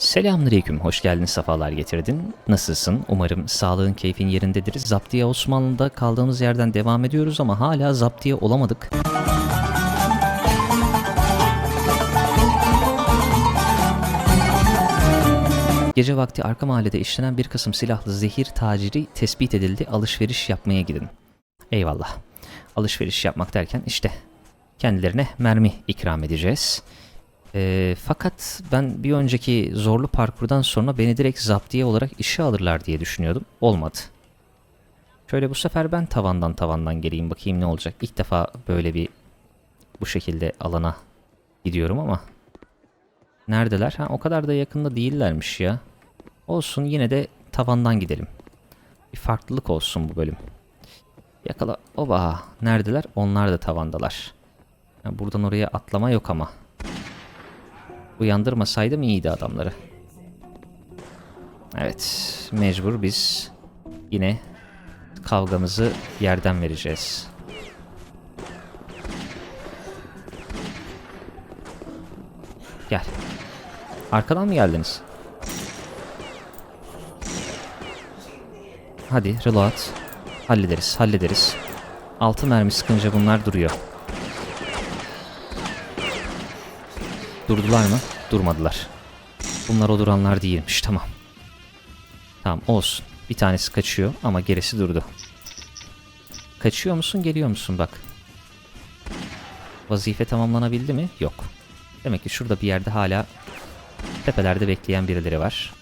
Selamünaleyküm, hoş geldin, sefalar getirdin. Nasılsın? Umarım sağlığın, keyfin yerindedir. Zaptiye Osmanlı'da kaldığımız yerden devam ediyoruz ama hala zaptiye olamadık. Gece vakti arka mahallede işlenen bir kısım silahlı zehir taciri tespit edildi. Alışveriş yapmaya gidin. Eyvallah. Alışveriş yapmak derken işte kendilerine mermi ikram edeceğiz. Ee, fakat ben bir önceki zorlu parkurdan sonra beni direkt zaptiye olarak işe alırlar diye düşünüyordum. Olmadı. Şöyle bu sefer ben tavandan tavandan geleyim bakayım ne olacak. İlk defa böyle bir bu şekilde alana gidiyorum ama. Neredeler? Ha o kadar da yakında değillermiş ya. Olsun yine de tavandan gidelim. Bir farklılık olsun bu bölüm. Yakala. Oba. Neredeler? Onlar da tavandalar. Ha, buradan oraya atlama yok ama. Uyandırmasaydım iyiydi adamları. Evet. Mecbur biz yine kavgamızı yerden vereceğiz. Gel. Arkadan mı geldiniz? Hadi reload. Hallederiz, hallederiz. Altı mermi sıkınca bunlar duruyor. Durdular mı? Durmadılar. Bunlar o duranlar değilmiş, tamam. Tamam, olsun. Bir tanesi kaçıyor ama gerisi durdu. Kaçıyor musun, geliyor musun bak. Vazife tamamlanabildi mi? Yok. Demek ki şurada bir yerde hala tepelerde bekleyen birileri var.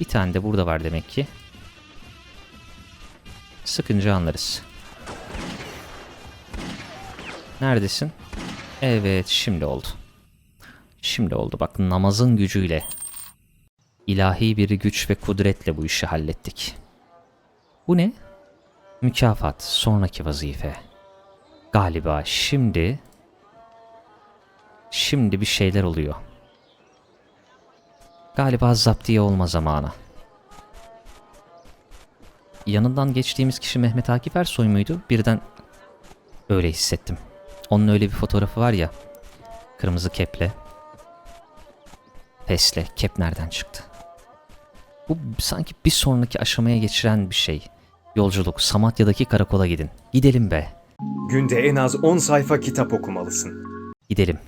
Bir tane de burada var demek ki. Sıkınca anlarız. Neredesin? Evet şimdi oldu. Şimdi oldu bak namazın gücüyle. ilahi bir güç ve kudretle bu işi hallettik. Bu ne? Mükafat, sonraki vazife. Galiba şimdi... Şimdi bir şeyler oluyor. Galiba zaptiye olma zamanı. Yanından geçtiğimiz kişi Mehmet Akif Ersoy muydu? Birden öyle hissettim. Onun öyle bir fotoğrafı var ya. Kırmızı keple. Pesle. Kep nereden çıktı? Bu sanki bir sonraki aşamaya geçiren bir şey. Yolculuk. Samatya'daki karakola gidin. Gidelim be. Günde en az 10 sayfa kitap okumalısın. Gidelim.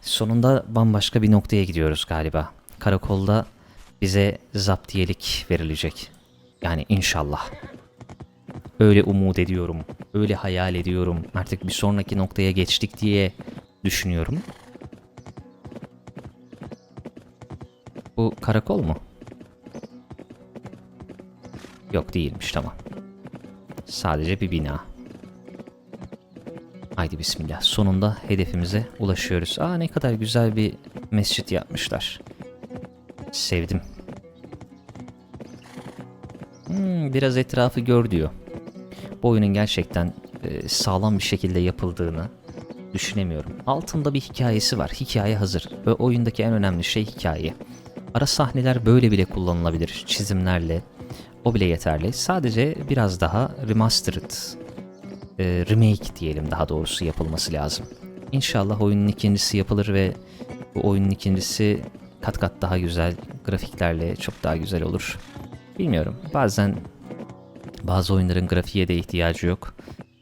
Sonunda bambaşka bir noktaya gidiyoruz galiba. Karakolda bize zaptiyelik verilecek. Yani inşallah. Öyle umut ediyorum. Öyle hayal ediyorum. Artık bir sonraki noktaya geçtik diye düşünüyorum. Bu karakol mu? Yok değilmiş tamam. Sadece bir bina. Haydi bismillah. Sonunda hedefimize ulaşıyoruz. Aa ne kadar güzel bir mescit yapmışlar. Sevdim. Hmm, biraz etrafı gör diyor. Bu oyunun gerçekten e, sağlam bir şekilde yapıldığını düşünemiyorum. Altında bir hikayesi var. Hikaye hazır. Ve oyundaki en önemli şey hikaye. Ara sahneler böyle bile kullanılabilir. Çizimlerle. O bile yeterli. Sadece biraz daha remastered e, remake diyelim daha doğrusu yapılması lazım. İnşallah oyunun ikincisi yapılır ve bu oyunun ikincisi kat kat daha güzel grafiklerle çok daha güzel olur. Bilmiyorum. Bazen bazı oyunların grafiğe de ihtiyacı yok.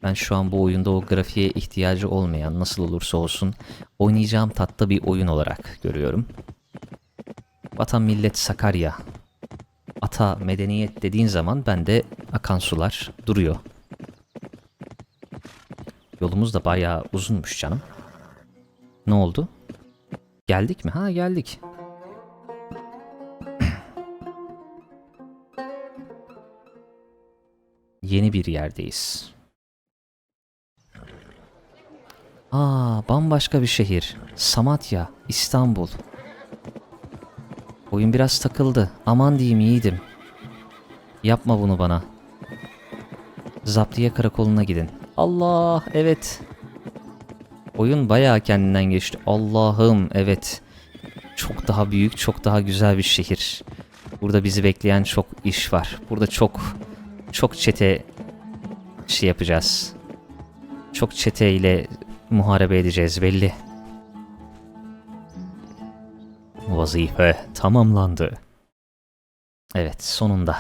Ben şu an bu oyunda o grafiğe ihtiyacı olmayan nasıl olursa olsun oynayacağım tatta bir oyun olarak görüyorum. Vatan millet Sakarya. Ata medeniyet dediğin zaman bende akan sular duruyor. Yolumuz da bayağı uzunmuş canım. Ne oldu? Geldik mi? Ha geldik. Yeni bir yerdeyiz. Aa, bambaşka bir şehir. Samatya, İstanbul. Oyun biraz takıldı. Aman diyeyim yiğidim. Yapma bunu bana. Zaptiye karakoluna gidin. Allah evet. Oyun bayağı kendinden geçti. Allah'ım evet. Çok daha büyük, çok daha güzel bir şehir. Burada bizi bekleyen çok iş var. Burada çok çok çete şey yapacağız. Çok çete ile muharebe edeceğiz belli. Vazife tamamlandı. Evet, sonunda.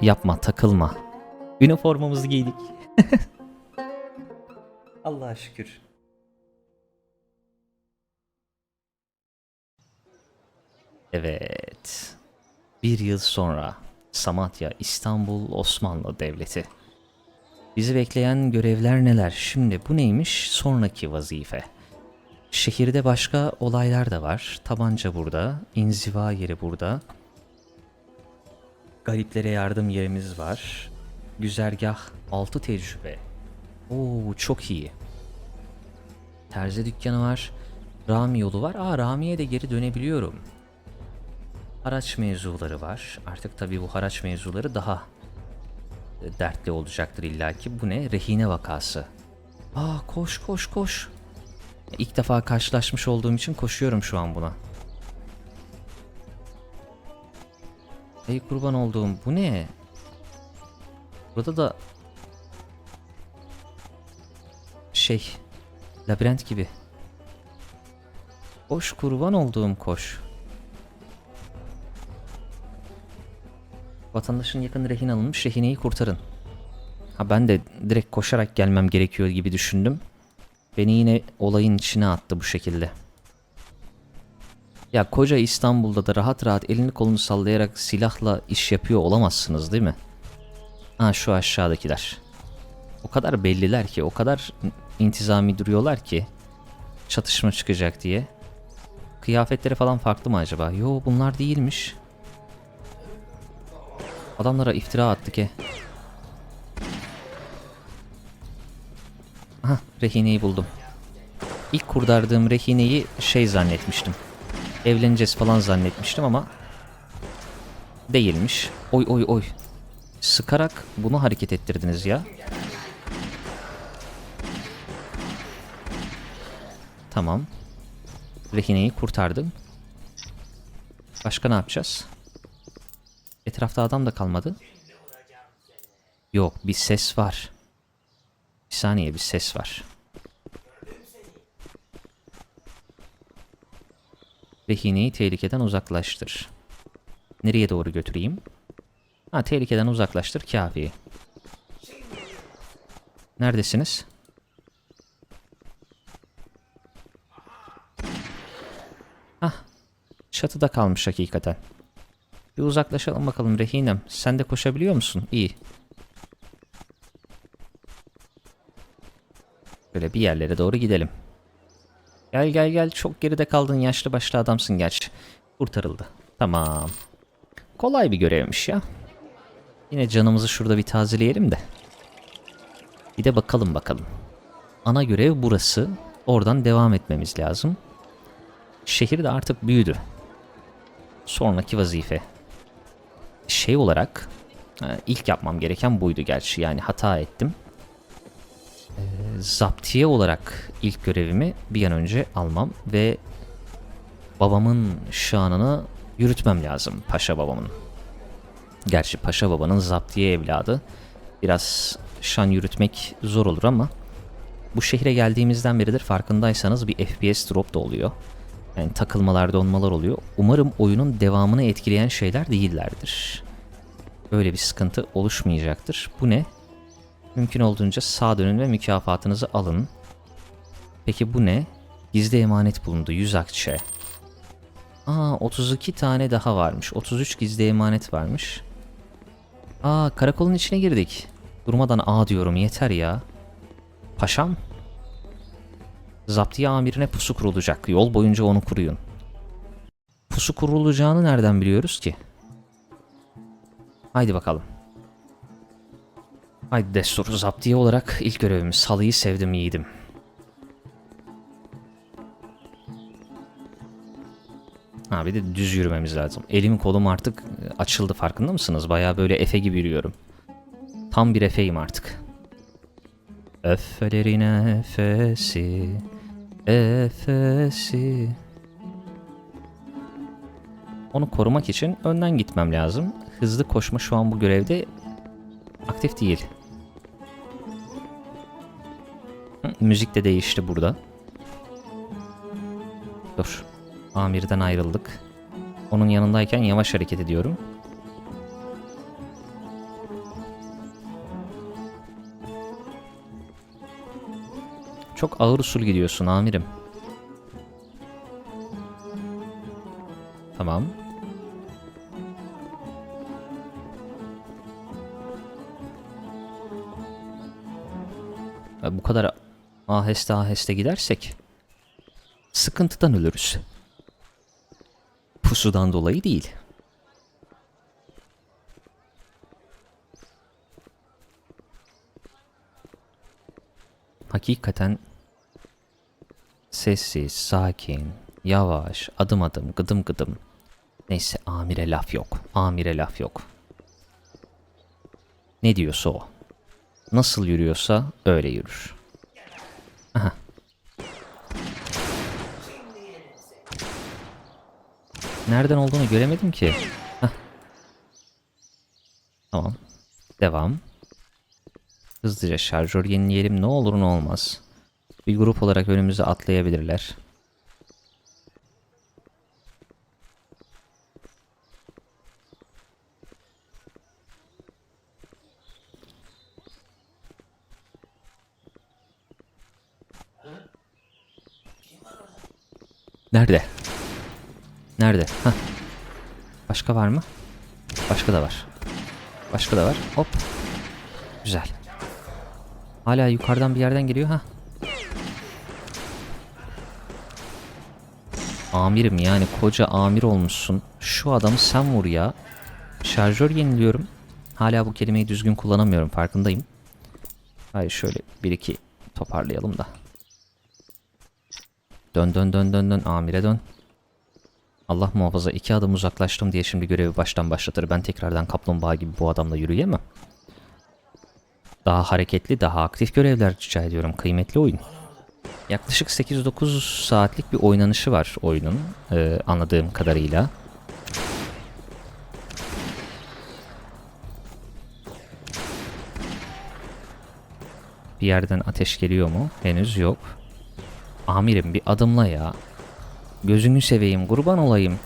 Yapma, takılma. Üniformamızı giydik. Allah'a şükür. Evet. Bir yıl sonra Samatya İstanbul Osmanlı Devleti. Bizi bekleyen görevler neler? Şimdi bu neymiş? Sonraki vazife. Şehirde başka olaylar da var. Tabanca burada, inziva yeri burada. Gariplere yardım yerimiz var. Güzergah 6 tecrübe. Oo çok iyi. Terzi dükkanı var. Rami yolu var. Aa Rami'ye de geri dönebiliyorum. Haraç mevzuları var. Artık tabii bu haraç mevzuları daha dertli olacaktır illaki. Bu ne? Rehine vakası. Aa koş koş koş. İlk defa karşılaşmış olduğum için koşuyorum şu an buna. Ey kurban olduğum bu ne? Burada da şey labirent gibi. Koş kurban olduğum koş. Vatandaşın yakın rehin alınmış rehineyi kurtarın. Ha ben de direkt koşarak gelmem gerekiyor gibi düşündüm. Beni yine olayın içine attı bu şekilde. Ya koca İstanbul'da da rahat rahat elini kolunu sallayarak silahla iş yapıyor olamazsınız değil mi? Ha şu aşağıdakiler. O kadar belliler ki, o kadar intizami duruyorlar ki çatışma çıkacak diye. Kıyafetleri falan farklı mı acaba? Yo bunlar değilmiş. Adamlara iftira attık e. Aha rehineyi buldum. İlk kurdardığım rehineyi şey zannetmiştim. Evleneceğiz falan zannetmiştim ama değilmiş. Oy oy oy. Sıkarak bunu hareket ettirdiniz ya. Tamam. Rehineyi kurtardım. Başka ne yapacağız? Etrafta adam da kalmadı. Yok bir ses var. Bir saniye bir ses var. Rehineyi tehlikeden uzaklaştır. Nereye doğru götüreyim? Ha tehlikeden uzaklaştır kafi. Neredesiniz? Hah. Çatıda kalmış hakikaten. Bir uzaklaşalım bakalım rehinem. Sen de koşabiliyor musun? İyi. Böyle bir yerlere doğru gidelim. Gel gel gel çok geride kaldın yaşlı başlı adamsın gerçi. Kurtarıldı. Tamam. Kolay bir görevmiş ya. Yine canımızı şurada bir tazeleyelim de. Bir de bakalım bakalım. Ana görev burası. Oradan devam etmemiz lazım. Şehir de artık büyüdü. Sonraki vazife. Şey olarak e, ilk yapmam gereken buydu gerçi. Yani hata ettim. E, zaptiye olarak ilk görevimi bir an önce almam ve babamın şanını yürütmem lazım. Paşa babamın. Gerçi Paşa babanın zaptiye evladı. Biraz şan yürütmek zor olur ama bu şehre geldiğimizden beridir farkındaysanız bir FPS drop da oluyor. Yani takılmalar donmalar oluyor. Umarım oyunun devamını etkileyen şeyler değillerdir. Böyle bir sıkıntı oluşmayacaktır. Bu ne? Mümkün olduğunca sağ dönün ve mükafatınızı alın. Peki bu ne? Gizli emanet bulundu 100 akçe. Aa 32 tane daha varmış. 33 gizli emanet varmış. Aa karakolun içine girdik. Durmadan A diyorum yeter ya. Paşam? Zaptiye amirine pusu kurulacak. Yol boyunca onu kuruyun. Pusu kurulacağını nereden biliyoruz ki? Haydi bakalım. Haydi destur. Zaptiye olarak ilk görevimiz. Salıyı sevdim yiğidim. Ha bir de düz yürümemiz lazım. Elim kolum artık açıldı farkında mısınız? Baya böyle Efe gibi yürüyorum. Tam bir Efe'yim artık. Efelerin efesi, efesi. Onu korumak için önden gitmem lazım. Hızlı koşma şu an bu görevde aktif değil. Müzik de değişti burada. Dur. Amirden ayrıldık. Onun yanındayken yavaş hareket ediyorum. Çok ağır usul gidiyorsun amirim. Tamam. Ya bu kadar aheste aheste gidersek sıkıntıdan ölürüz. Pusudan dolayı değil. Hakikaten sessiz, sakin, yavaş, adım adım, gıdım gıdım. Neyse amire laf yok. Amire laf yok. Ne diyorsa o. Nasıl yürüyorsa öyle yürür. Aha. Nereden olduğunu göremedim ki. Hah. Tamam. Devam. Hızlıca şarjör yenileyelim. Ne olur ne olmaz. Bir grup olarak önümüze atlayabilirler. Nerede? Nerede? Hah. Başka var mı? Başka da var. Başka da var. Hop. Güzel. Hala yukarıdan bir yerden geliyor ha. Amirim yani koca amir olmuşsun. Şu adamı sen vur ya. Şarjör yeniliyorum. Hala bu kelimeyi düzgün kullanamıyorum farkındayım. Hayır şöyle bir iki toparlayalım da. Dön dön dön dön dön amire dön. Allah muhafaza iki adım uzaklaştım diye şimdi görevi baştan başlatır. Ben tekrardan kaplumbağa gibi bu adamla yürüyemem. Daha hareketli, daha aktif görevler rica ediyorum. Kıymetli oyun. Yaklaşık 8-9 saatlik bir oynanışı var oyunun ee, anladığım kadarıyla. Bir yerden ateş geliyor mu? Henüz yok. Amirim bir adımla ya. Gözünü seveyim, kurban olayım.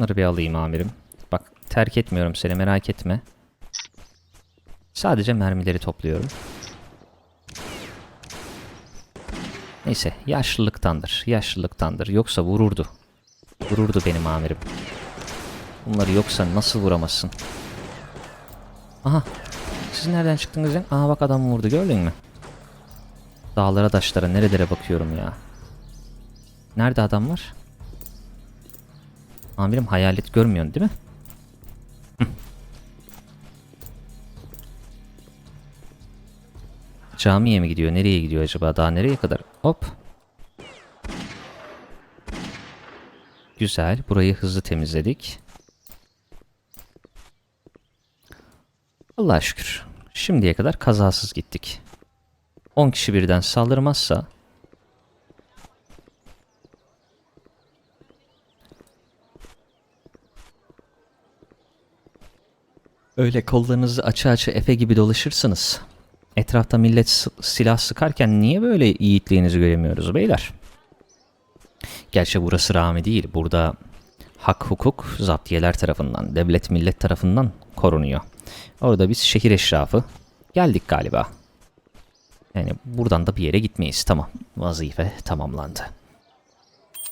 Şunları bir alayım amirim. Bak terk etmiyorum seni merak etme. Sadece mermileri topluyorum. Neyse yaşlılıktandır. Yaşlılıktandır. Yoksa vururdu. Vururdu benim amirim. Bunları yoksa nasıl vuramazsın? Aha. Siz nereden çıktınız lan? Aha bak adam vurdu gördün mü? Dağlara taşlara nerelere bakıyorum ya. Nerede adam var? Amirim hayalet görmüyorsun değil mi? Camiye mi gidiyor? Nereye gidiyor acaba? Daha nereye kadar? Hop. Güzel. Burayı hızlı temizledik. Allah'a şükür. Şimdiye kadar kazasız gittik. 10 kişi birden saldırmazsa Öyle kollarınızı açı açı Efe gibi dolaşırsınız. Etrafta millet silah sıkarken niye böyle yiğitliğinizi göremiyoruz beyler? Gerçi burası rami değil. Burada hak hukuk zaptiyeler tarafından, devlet millet tarafından korunuyor. Orada biz şehir eşrafı geldik galiba. Yani buradan da bir yere gitmeyiz. Tamam. Vazife tamamlandı.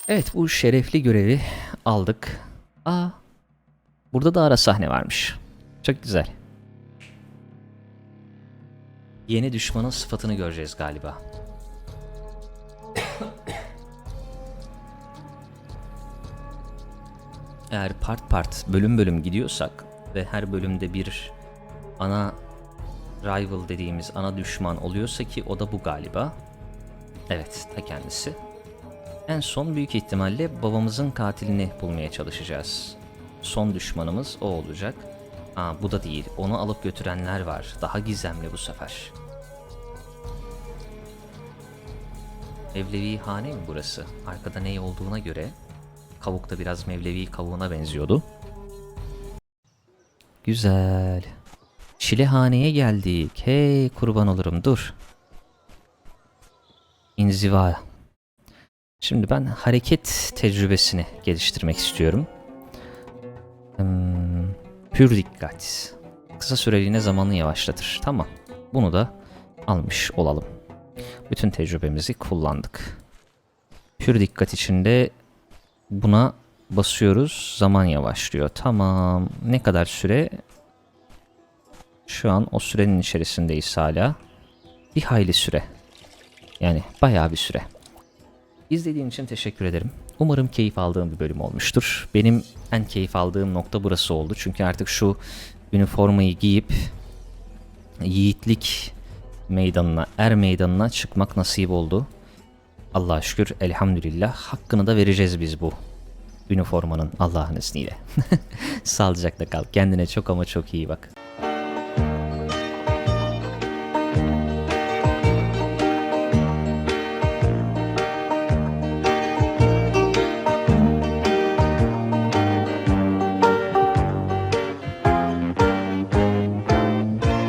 Evet bu şerefli görevi aldık. Aa burada da ara sahne varmış. Çok güzel. Yeni düşmanın sıfatını göreceğiz galiba. Eğer part part, bölüm bölüm gidiyorsak ve her bölümde bir ana rival dediğimiz ana düşman oluyorsa ki o da bu galiba. Evet, ta kendisi. En son büyük ihtimalle babamızın katilini bulmaya çalışacağız. Son düşmanımız o olacak. Aa, bu da değil. Onu alıp götürenler var. Daha gizemli bu sefer. Mevlevi hane mi burası? Arkada ne olduğuna göre kavuk da biraz Mevlevi kavuğuna benziyordu. Güzel. Çilehaneye geldik. Hey kurban olurum dur. İnziva. Şimdi ben hareket tecrübesini geliştirmek istiyorum. Pür dikkat. Kısa süreliğine zamanı yavaşlatır. Tamam. Bunu da almış olalım. Bütün tecrübemizi kullandık. Pür dikkat içinde buna basıyoruz. Zaman yavaşlıyor. Tamam. Ne kadar süre? Şu an o sürenin içerisindeyiz hala. Bir hayli süre. Yani bayağı bir süre. İzlediğin için teşekkür ederim. Umarım keyif aldığım bir bölüm olmuştur. Benim en keyif aldığım nokta burası oldu. Çünkü artık şu üniformayı giyip yiğitlik meydanına, er meydanına çıkmak nasip oldu. Allah'a şükür elhamdülillah hakkını da vereceğiz biz bu üniformanın Allah'ın izniyle. Sağlıcakla kal. Kendine çok ama çok iyi bak.